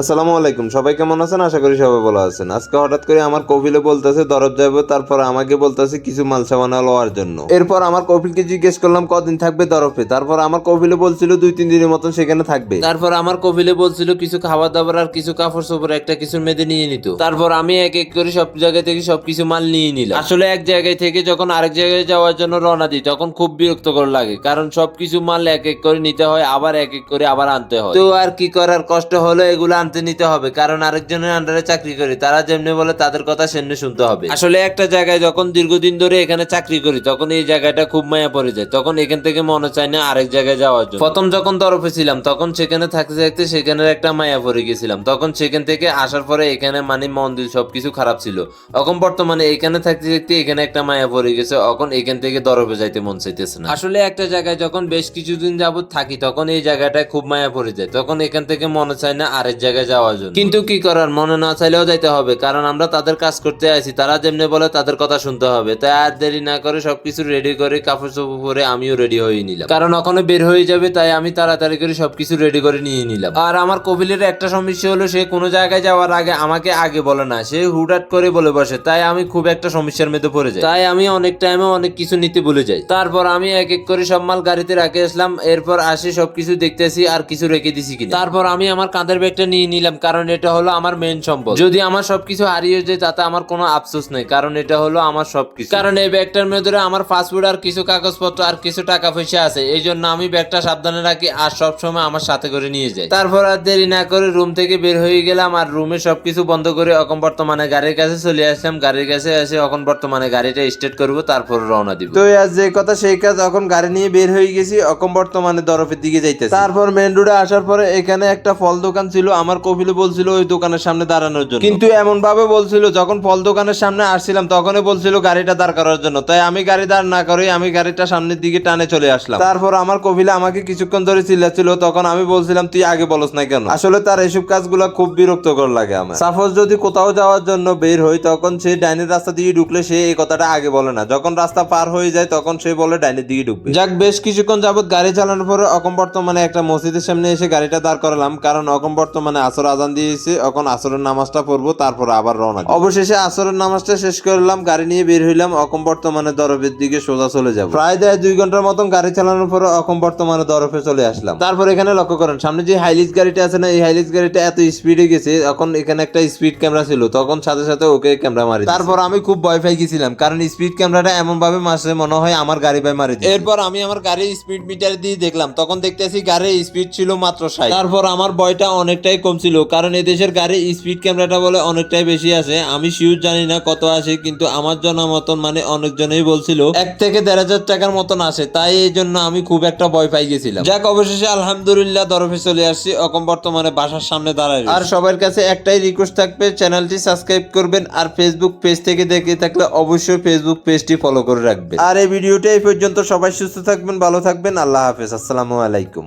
আসসালামু আলাইকুম সবাই কেমন আছেন? আশা করি সবাই ভালো আছেন। আজকে হঠাৎ করে আমার কপিলে বলতেছে দরব যাবে তারপর আমাকে বলতেছে কিছু মাল সামানা লওয়ার জন্য। এরপর আমার কপিলকে জিজ্ঞেস করলাম কদিন থাকবে দরফে তারপর আমার কপিলে বলছিল দুই তিন দিনের মতন সেখানে থাকবে। তারপর আমার কপিলে বলছিল কিছু খাবার দাবার আর কিছু কাপড় চোপড় একটা কিছু মেয়েদের নিয়ে নিত। তারপর আমি এক এক করে সব জায়গা থেকে সবকিছু মাল নিয়ে নিলাম। আসলে এক জায়গায় থেকে যখন আরেক জায়গায় যাওয়ার জন্য রওনা দিই তখন খুব বিরক্তকর লাগে কারণ সবকিছু মাল এক এক করে নিতে হয় আবার এক এক করে আবার আনতে হয়। তো আর কি করার কষ্ট হলো এগুলো আনতে নিতে হবে কারণ আরেকজনের আন্ডারে চাকরি করি তারা যেমনি বলে তাদের কথা সেমনি শুনতে হবে। আসলে একটা জায়গায় যখন দীর্ঘদিন ধরে এখানে চাকরি করি তখন এই জায়গাটা খুব মায়া পড়ে যায়। তখন এখান থেকে মনে চায় না আরেক জায়গায় যাওয়ার জন্য। প্রথম যখন তরফে ছিলাম তখন সেখানে থাকতে থাকতে সেখানের একটা মায়া পড়ে গেছিলাম। তখন সেখান থেকে আসার পরে এখানে মানে মন্দির সবকিছু খারাপ ছিল। এখন বর্তমানে এখানে থাকতে থাকতে এখানে একটা মায়া পড়ে গেছে এখন এখান থেকে দরফে যাইতে মন চাইতেছে না। আসলে একটা জায়গায় যখন বেশ কিছুদিন যাবত থাকি তখন এই জায়গাটায় খুব মায়া পড়ে যায়। তখন এখান থেকে মনে চায় না আরেক জায়গায় যাওয়ার জন্য। কিন্তু কি করার? মনে না চাইলেও যাইতে হবে, কারণ আমরা তাদের কাজ করতে আছি তারা যেমনি বলে, তাদের কথা শুনতে হবে। তাই আর দেরি না করে সবকিছু রেডি করে, কাপড় চোপড় পরে আমিও রেডি হয়ে নিলাম। কারণ ওখানে বের হয়ে যাবে, তাই আমি তাড়াতাড়ি করে সবকিছু রেডি করে নিয়ে নিলাম। আর আমার কপিলের একটা সমস্যা হলো, সে কোনো জায়গায় যাওয়ার আগে আমাকে আগে বলে না। সে হুটহাট করে বলে বসে, তাই আমি খুব একটা সমস্যার মধ্যে পড়ে যাই। তাই আমি অনেক টাইমে অনেক কিছু নিতে ভুলে যাই। তারপর আমি এক এক করে সব মাল গাড়িতে রাখে আসলাম। এরপর আসে, সবকিছু দেখতেছি আর কিছু রেখে দিছি কিনা। তারপর আমি আমার কাঁধের ব্যাগটা নিয়ে নিলাম কারণ এটা হলো আমার মেন সম্পদ। যদি আমার সবকিছু হারিয়ে যায় তাতে আমার কোনো আফসোস নেই কারণ এটা হলো আমার সবকিছু। কারণ এই ব্যাগটার মধ্যে আমার পাসপোর্ট আর কিছু কাগজপত্র আর কিছু টাকা পয়সা আছে এই জন্য আমি ব্যাগটা সাবধানে রাখি আর সব সময় আমার সাথে করে নিয়ে যাই। তারপর আর দেরি না করে রুম থেকে বের হয়ে গেলাম আর রুমে সবকিছু বন্ধ করে এখন বর্তমানে গাড়ির কাছে চলে আসলাম। গাড়ির কাছে এসে এখন বর্তমানে গাড়িটা স্টার্ট করব তারপর রওনা দিব। তো আজ যে কথা সেই কাজ এখন গাড়ি নিয়ে বের হয়ে গেছি এখন বর্তমানে দরফের দিকে যাইতেছি। তারপর মেন রোডে আসার পরে এখানে একটা ফল দোকান ছিল আমার কপিলে বলছিল ওই দোকানের সামনে দাঁড়ানোর জন্য। কিন্তু এমন ভাবে বলছিল, যখন ফল দোকানের সামনে আসছিলাম, তখনই বলছিল গাড়িটা দাঁড় করার জন্য। তাই আমি গাড়ি দাঁড় না করে আমি গাড়িটা সামনের দিকে টানে চলে আসলাম। তারপর আমার কপিলে আমাকে কিছুক্ষণ ধরে চিল্লাচ্ছিল, তখন আমি বলছিলাম, তুই আগে বলস না কেন? আসলে তার এইসব কাজগুলো খুব বিরক্তকর লাগে আমার। সাপোজ যদি কোথাও যাওয়ার জন্য বের হই, তখন সে ডাইনের রাস্তা দিয়ে ঢুকলে সে এই কথাটা আগে বলে না। যখন রাস্তা পার হয়ে যায়, তখন সে বলে, ডাইনের দিকে ঢুকবে। যাক, বেশ কিছুক্ষণ যাবত গাড়ি চালানোর পরে অকম বর্তমানে একটা মসজিদের সামনে এসে গাড়িটা দাঁড় করালাম। কারণ অকম বর্তমানে আসর আজান দিয়েছে এখন আসরের নামাজটা পড়ব তারপর আবার রওনা অবশেষে আসরের নামাজটা শেষ করলাম গাড়ি নিয়ে বের হইলাম অকম বর্তমানে দরবের দিকে সোজা চলে যাব। প্রায় দেয় দুই ঘণ্টার মতন গাড়ি চালানোর পরে অকম বর্তমানে দরফে চলে আসলাম। তারপর এখানে লক্ষ্য করেন সামনে যে হাইলিস গাড়িটা আছে না এই হাইলিস গাড়িটা এত স্পিডে গেছে এখন এখানে একটা স্পিড ক্যামেরা ছিল তখন সাথে সাথে ওকে ক্যামেরা মারি তারপর আমি খুব ভয় পাই গেছিলাম কারণ স্পিড ক্যামেরাটা এমন ভাবে মাসে মনে হয় আমার গাড়ি বাই মারি এরপর আমি আমার গাড়ির স্পিড মিটার দিয়ে দেখলাম তখন দেখতেছি গাড়ির স্পিড ছিল মাত্র ষাট। তারপর আমার ভয়টা অনেকটাই কম ছিল কারণ এদেশের গাড়ির স্পিড ক্যামেরাটা বলে অনেকটাই বেশি আছে। আমি শিওর জানি না কত আসে কিন্তু আমার জানা মতন মানে অনেকজনেই বলছিল এক থেকে দেড় হাজার টাকার মতন আসে তাই এই জন্য আমি খুব একটা ভয় পাই গেছিলাম। যাক অবশেষে আলহামদুলিল্লাহ দরফে চলে আসছি অকম বর্তমানে বাসার সামনে দাঁড়ায় আর সবার কাছে একটাই রিকোয়েস্ট থাকবে চ্যানেলটি সাবস্ক্রাইব করবেন আর ফেসবুক পেজ থেকে দেখে থাকলে অবশ্যই ফেসবুক পেজটি ফলো করে রাখবেন। আর এই ভিডিওটা এই পর্যন্ত সবাই সুস্থ থাকবেন ভালো থাকবেন আল্লাহ হাফেজ আসসালামু আলাইকুম।